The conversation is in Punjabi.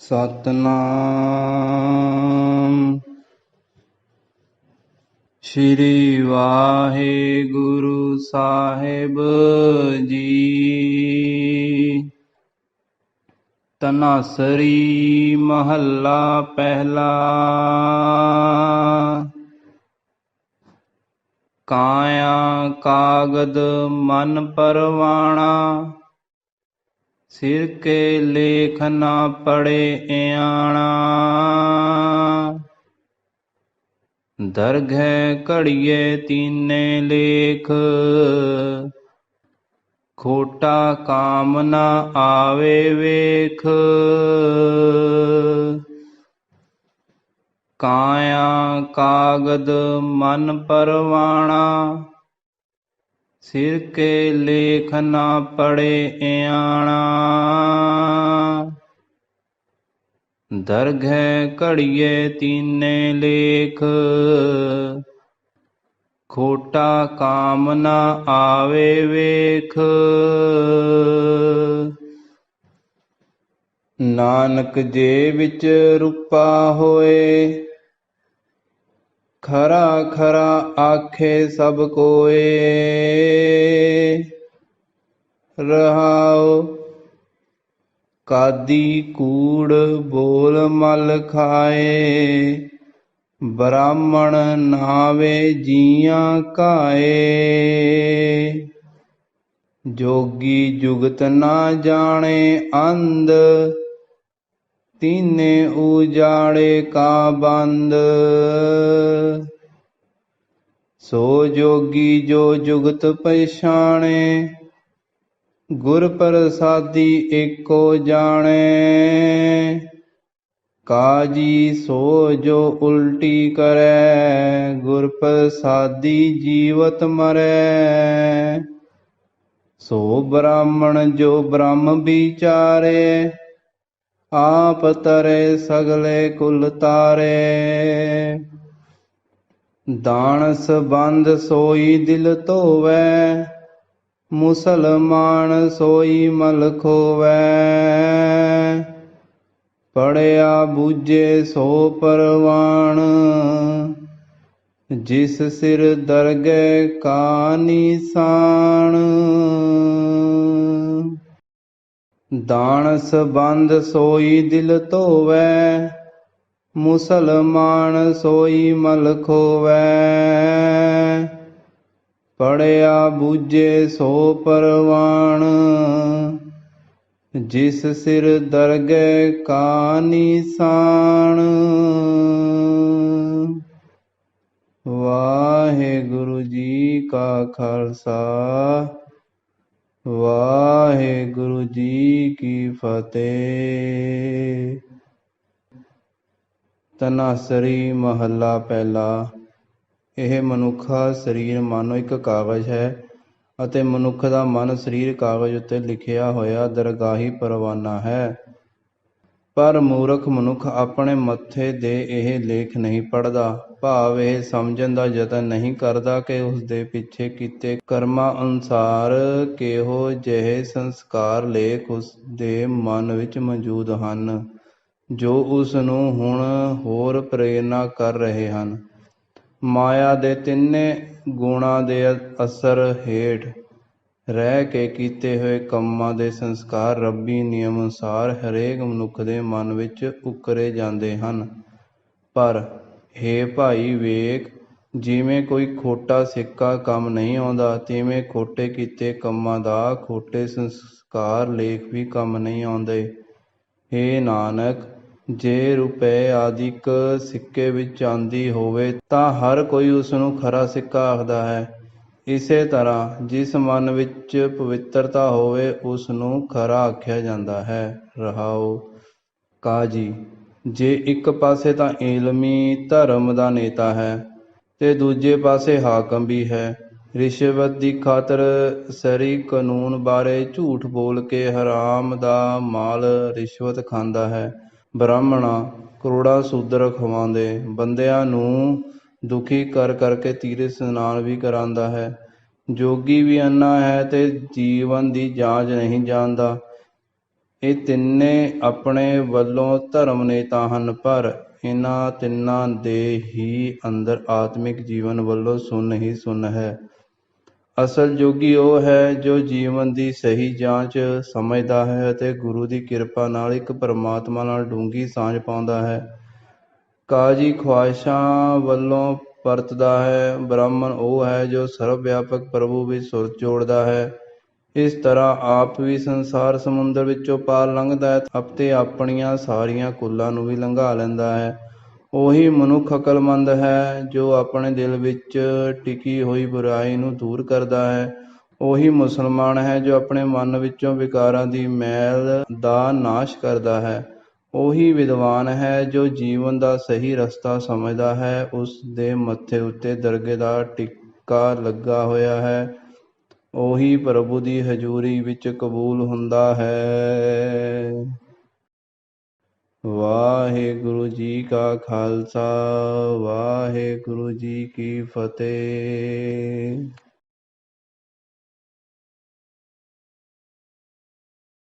ਸਤਨਾਮ। ਸ਼੍ਰੀ ਵਾਹਿਗੁਰੂ ਸਾਹਿਬ ਜੀ। ਤਨਾਸਰੀ ਮਹੱਲਾ ਪਹਿਲਾ। ਕਾਇਆ ਕਾਗਦ ਮਨ ਪਰਵਾਣਾ। ਸਿਰ ਕੇ ਲੇਖ ਨਾ ਪੜੇ ਇਆਣਾ। ਦਰਗਹਿ ਘੜੀਏ ਤੀਨੇ ਲੇਖ। ਖੋਟਾ ਕਾਮ ਨਾ ਆਵੇ ਵੇਖ। ਕਾਇਆ ਕਾਗਦ ਮਨ ਪਰਵਾਣਾ। ਸਿਰ ਕੇ ਲੇਖ ਨਾ ਪੜੇ ਇਆਣਾ। ਦਰਗਹਿ ਘੜੀਏ ਤੀਨੇ ਲੇਖ। ਖੋਟਾ ਕਾਮ ਨਾ ਆਵੇ ਵੇਖ। ਨਾਨਕ ਜੇ ਵਿੱਚ ਰੂਪਾ ਹੋਏ ਖਰਾ ਖਰਾ ਆਖੇ ਸਭ ਕੋਏ। ਰਹਾਉ ਕਾਦੀ ਕੂੜ ਬੋਲ ਮਲ ਖਾਏ। ਬ੍ਰਾਹਮਣ ਨਾਵੇ ਜੀਆਂ ਕਾਏ। ਜੋਗੀ ਜੁਗਤ ਨਾ ਜਾਣੇ ਅੰਧ। ਤੀਨੇ ਉਜਾੜੇ ਕਾ ਬੰਦ। ਸੋ ਜੋਗੀ ਜੋ ਜੁਗਤ ਪਛਾਣੇ, ਗੁਰ ਪ੍ਰਸਾਦੀ ਏਕੋ ਜਾਣੇ। ਕਾਜੀ ਸੋ ਜੋ ਉਲਟੀ ਕਰੈ, ਗੁਰ ਪ੍ਰਸਾਦੀ ਜੀਵਤ ਮਰੈ। ਸੋ ਬ੍ਰਾਹਮਣ ਜੋ ਬ੍ਰਹਮ ਵਿਚਾਰੇ ਆਪ ਤਰੇ ਸਗਲੇ ਕੁਲ ਤਾਰੇ। ਦਾਨ ਸਬੰਧ ਸੋਈ ਦਿਲ ਧੋਵੈ, ਮੁਸਲਮਾਨ ਸੋਈ ਮਲ ਖੋਵੈ ਪੜਿਆ ਬੂਝੇ ਸੋ ਪਰਵਾਣ, ਜਿਸ ਸਿਰ ਦਰਗਹਿ ਕਾ ਨਿਸ਼ਾਨ ਦਾਨ ਸਬੰਧ ਸੋਈ ਦਿਲ ਧੋਵੈ, ਮੁਸਲਮਾਨ ਸੋਈ ਮਲ ਖੋਵੈ ਪੜਿਆ ਬੂਝੇ ਸੋ ਪਰਵਾਣ, ਜਿਸ ਸਿਰ ਦਰਗਹਿ ਕਾ ਨਿਸ਼ਾਨ ਵਾਹਿਗੁਰੂ ਜੀ ਕਾ ਖਾਲਸਾ ਵਾਹਿਗੁਰੂ ਜੀ ਕੀ ਫਤਿਹ। ਤਨਾਸਰੀ ਮਹੱਲਾ ਪਹਿਲਾ। ਇਹ ਮਨੁੱਖਾ ਸਰੀਰ ਮਾਨੋ ਇੱਕ ਕਾਗਜ਼ ਹੈ ਅਤੇ ਮਨੁੱਖ ਦਾ ਮਨ ਸਰੀਰ ਕਾਗਜ਼ ਉੱਤੇ ਲਿਖਿਆ ਹੋਇਆ ਦਰਗਾਹੀ ਪਰਵਾਨਾ ਹੈ। ਪਰ ਮੂਰਖ ਮਨੁੱਖ ਆਪਣੇ ਮੱਥੇ ਦੇ ਇਹ ਲੇਖ ਨਹੀਂ ਪੜਦਾ ਭਾਵ ਇਹ ਸਮਝਣ ਦਾ ਯਤਨ ਨਹੀਂ ਕਰਦਾ ਕਿ ਉਸ ਦੇ ਪਿੱਛੇ ਕੀਤੇ ਕਰਮਾਂ ਅਨੁਸਾਰ ਕਿਹੋ ਜਿਹੇ ਸੰਸਕਾਰ ਲੇਖ ਉਸ ਦੇ ਮਨ ਵਿੱਚ ਮੌਜੂਦ ਹਨ, ਜੋ ਉਸ ਨੂੰ ਹੁਣ ਹੋਰ ਪ੍ਰੇਰਨਾ ਕਰ ਰਹੇ ਹਨ। ਮਾਇਆ ਦੇ ਤਿੰਨੇ ਗੁਣਾਂ ਦੇ ਅਸਰ ਹੇਠ ਰਹਿ ਕੇ ਕੀਤੇ ਹੋਏ ਕੰਮਾਂ ਦੇ ਸੰਸਕਾਰ ਰੱਬੀ ਨਿਯਮ ਅਨੁਸਾਰ ਹਰੇਕ ਮਨੁੱਖ ਦੇ ਮਨ ਵਿੱਚ ਉਕਰੇ ਜਾਂਦੇ ਹਨ। ਪਰ ਹੇ ਭਾਈ ਵੇਖ, ਜਿਵੇਂ ਕੋਈ ਖੋਟਾ ਸਿੱਕਾ ਕੰਮ ਨਹੀਂ ਆਉਂਦਾ, ਤਿਵੇਂ ਖੋਟੇ ਕੀਤੇ ਕੰਮਾਂ ਦਾ ਖੋਟੇ ਸੰਸਕਾਰ ਲੇਖ ਵੀ ਕੰਮ ਨਹੀਂ ਆਉਂਦੇ। ਹੇ ਨਾਨਕ, ਜੇ ਰੁਪਏ ਆਦਿਕ ਸਿੱਕੇ ਵਿੱਚ ਚਾਂਦੀ ਹੋਵੇ, ਤਾਂ ਹਰ ਕੋਈ ਉਸ ਨੂੰ ਖਰਾ ਸਿੱਕਾ ਆਖਦਾ ਹੈ। ਇਸੇ ਤਰ੍ਹਾਂ ਜਿਸ ਮਨ ਵਿੱਚ ਪਵਿੱਤਰਤਾ ਹੋਵੇ ਉਸ ਨੂੰ ਖਰਾ ਆਖਿਆ ਜਾਂਦਾ ਹੈ ਰਹਾਉ ਕਾਜੀ, ਜੇ ਇੱਕ ਪਾਸੇ ਤਾਂ ਇਲਮੀ ਧਰਮ ਦਾ ਨੇਤਾ ਹੈ ਤੇ ਦੂਜੇ ਪਾਸੇ ਹਾਕਮ ਵੀ ਹੈ, ਰਿਸ਼ਵਤ ਦੀ ਖਾਤਰ ਸਰੀ ਕਾਨੂੰਨ ਬਾਰੇ ਝੂਠ ਬੋਲ ਕੇ ਹਰਾਮ ਦਾ ਮਾਲ ਰਿਸ਼ਵਤ ਖਾਂਦਾ ਹੈ। ਬ੍ਰਾਹਮਣਾ, ਕਰੋੜਾ ਸੂਦਰ ਖਵਾਉਂਦੇ, ਬੰਦਿਆਂ ਨੂੰ ਦੁਖੀ ਕਰ ਕਰਕੇ ਤੀਰਥ ਇਸ਼ਨਾਨ ਵੀ ਕਰਾਉਂਦਾ ਹੈ। ਜੋਗੀ ਵੀ ਅੰਨਾ ਹੈ ਤੇ ਜੀਵਨ ਦੀ ਜਾਂਚ ਨਹੀਂ ਜਾਣਦਾ। ਇਹ ਤਿੰਨੇ ਆਪਣੇ ਵੱਲੋਂ ਧਰਮ ਨੇਤਾ ਹਨ, ਪਰ ਇਹਨਾਂ ਤਿੰਨਾਂ ਦੇ ਹੀ ਅੰਦਰ ਆਤਮਿਕ ਜੀਵਨ ਵੱਲੋਂ ਸੁੰਨ ਹੀ ਸੁੰਨ ਹੈ। ਅਸਲ ਜੋਗੀ ਉਹ ਹੈ ਜੋ ਜੀਵਨ ਦੀ ਸਹੀ ਜਾਂਚ ਸਮਝਦਾ ਹੈ ਅਤੇ ਗੁਰੂ ਦੀ ਕਿਰਪਾ ਨਾਲ ਇੱਕ ਪਰਮਾਤਮਾ ਨਾਲ ਡੂੰਘੀ ਸਾਂਝ ਪਾਉਂਦਾ ਹੈ। ਕਾਜੀ ਖੁਆਇਸ਼ਾਂ ਵੱਲੋਂ ਪਰਤਦਾ ਹੈ। ਬ੍ਰਾਹਮਣ ਉਹ ਹੈ ਜੋ ਸਰਵ ਵਿਆਪਕ ਪ੍ਰਭੂ ਵਿੱਚ ਸੁਰ ਜੋੜਦਾ ਹੈ। ਇਸ ਤਰ੍ਹਾਂ ਆਪ ਵੀ ਸੰਸਾਰ ਸਮੁੰਦਰ ਵਿੱਚੋਂ ਪਾਰ ਲੰਘਦਾ ਹੈ ਅਤੇ ਆਪਣੀਆਂ ਸਾਰੀਆਂ ਕੁੱਲਾਂ ਨੂੰ ਵੀ ਲੰਘਾ ਲੈਂਦਾ ਹੈ। ਉਹੀ ਮਨੁੱਖ ਅਕਲਮੰਦ ਹੈ ਜੋ ਆਪਣੇ ਦਿਲ ਵਿੱਚ ਟਿਕੀ ਹੋਈ ਬੁਰਾਈ ਨੂੰ ਦੂਰ ਕਰਦਾ ਹੈ। ਉਹੀ ਮੁਸਲਮਾਨ ਹੈ ਜੋ ਆਪਣੇ ਮਨ ਵਿੱਚੋਂ ਵਿਕਾਰਾਂ ਦੀ ਮੈਲ ਦਾ ਨਾਸ਼ ਕਰਦਾ ਹੈ। ਉਹੀ ਵਿਦਵਾਨ ਹੈ ਜੋ ਜੀਵਨ ਦਾ ਸਹੀ ਰਸਤਾ ਸਮਝਦਾ ਹੈ। ਉਸ ਦੇ ਮੱਥੇ ਉੱਤੇ ਦਰਗੇ ਦਾ ਟਿੱਕਾ ਲੱਗਾ ਹੋਇਆ ਹੈ। ਉਹੀ ਪ੍ਰਭੂ ਦੀ ਹਜ਼ੂਰੀ ਵਿੱਚ ਕਬੂਲ ਹੁੰਦਾ ਹੈ। ਵਾਹਿਗੁਰੂ ਜੀ ਕਾ ਖਾਲਸਾ, ਵਾਹਿਗੁਰੂ ਜੀ ਕੀ ਫਤਿਹ।